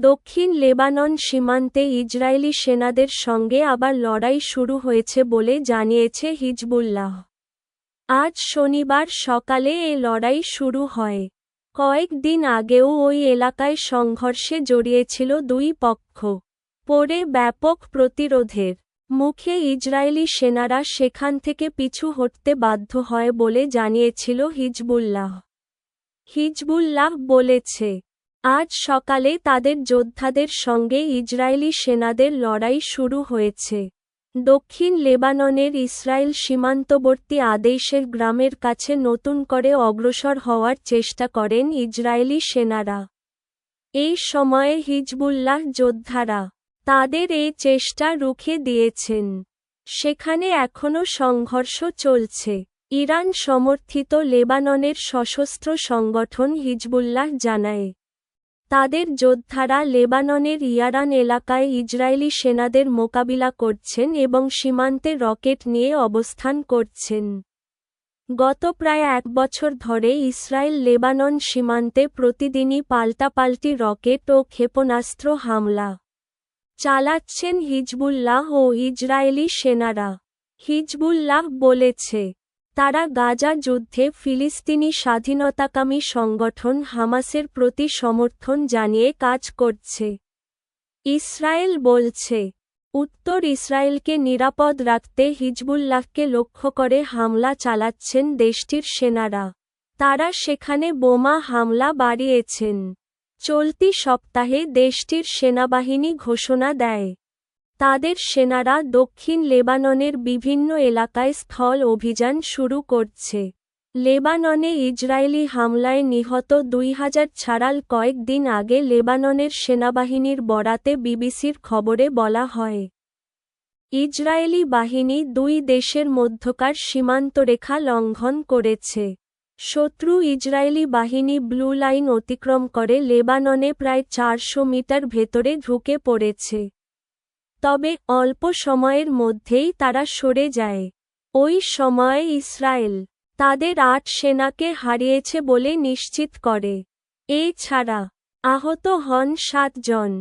দক্ষিণ লেবানন সীমান্তে ইসরায়েলি সেনাদের সঙ্গে আবার লড়াই শুরু হয়েছে বলে জানিয়েছে হিজবুল্লাহ। আজ শনিবার সকালে এ লড়াই শুরু হয়। কয়েক দিন আগেও ওই এলাকায় সংঘর্ষে জড়িয়েছিল দুই পক্ষ। পরে ব্যাপক প্রতিরোধের মুখে ইসরায়েলি সেনারা সেখান থেকে পিছু হটতে বাধ্য হয় বলে জানিয়েছিল হিজবুল্লাহ। হিজবুল্লাহ বলেছে আজ সকালে তাদের যোদ্ধাদের সঙ্গে ইসরায়েলি সেনাদের লড়াই শুরু হয়েছে। দক্ষিণ লেবাননের ইসরায়েল সীমান্তবর্তী আদেশের গ্রামের কাছে নতুন করে অগ্রসর হওয়ার চেষ্টা করেন ইসরায়েলি সেনারা। এই সময়ে হিজবুল্লাহ যোদ্ধারা তাদের এই চেষ্টা রুখে দিয়েছেন। সেখানে এখনও সংঘর্ষ চলছে। ইরান সমর্থিত লেবাননের সশস্ত্র সংগঠন হিজবুল্লাহ জানায়। তাদের যোদ্ধারা লেবাননের ইয়ারান এলাকায় ইসরায়েলি সেনাদের মোকাবিলা করছেন এবং সীমান্তে রকেট নিয়ে অবস্থান করছেন। গত প্রায় এক বছর ধরে ইসরায়েল লেবানন সীমান্তে প্রতিদিনই পাল্টাপাল্টি রকেট ও ক্ষেপণাস্ত্র হামলা চালাচ্ছেন হিজবুল্লাহ ও ইসরায়েলি সেনারা। হিজবুল্লাহ বলেছে তারা গাজা যুদ্ধে ফিলিস্তিনি স্বাধীনতাকামী সংগঠন হামাসের প্রতি সমর্থন জানিয়ে কাজ করছে। ইসরায়েল বলছে, উত্তর ইসরায়েলকে নিরাপদ রাখতে হিজবুল্লাহকে লক্ষ্য করে হামলা চালাচ্ছেন দেশটির সেনারা। তারা সেখানে বোমা হামলা বাড়িয়েছেন। চলতি সপ্তাহে দেশটির সেনাবাহিনী ঘোষণা দেয়। তাদের সেনারা দক্ষিণ লেবাননের বিভিন্ন এলাকায় স্থল অভিযান শুরু করছে। লেবাননে ইসরায়েলি হামলায় নিহত দুই হাজার ছাড়াল কয়েকদিন আগে লেবাননের সেনাবাহিনীর বরাতে বিবিসির খবরে বলা হয়। ইসরায়েলি বাহিনী দুই দেশের মধ্যকার সীমান্তরেখা লঙ্ঘন করেছে। শত্রু ইসরায়েলি বাহিনী ব্লু লাইন অতিক্রম করে লেবাননে প্রায় চারশো মিটার ভেতরে ঢুকে পড়েছে। তবে অল্প সময়ের মধ্যেই তারা সরে যায়। ওই সময়ে ইসরায়েল তাদের আট সেনাকে হারিয়েছে বলে নিশ্চিত করে। এ ছাড়া আহত হন সাতজন।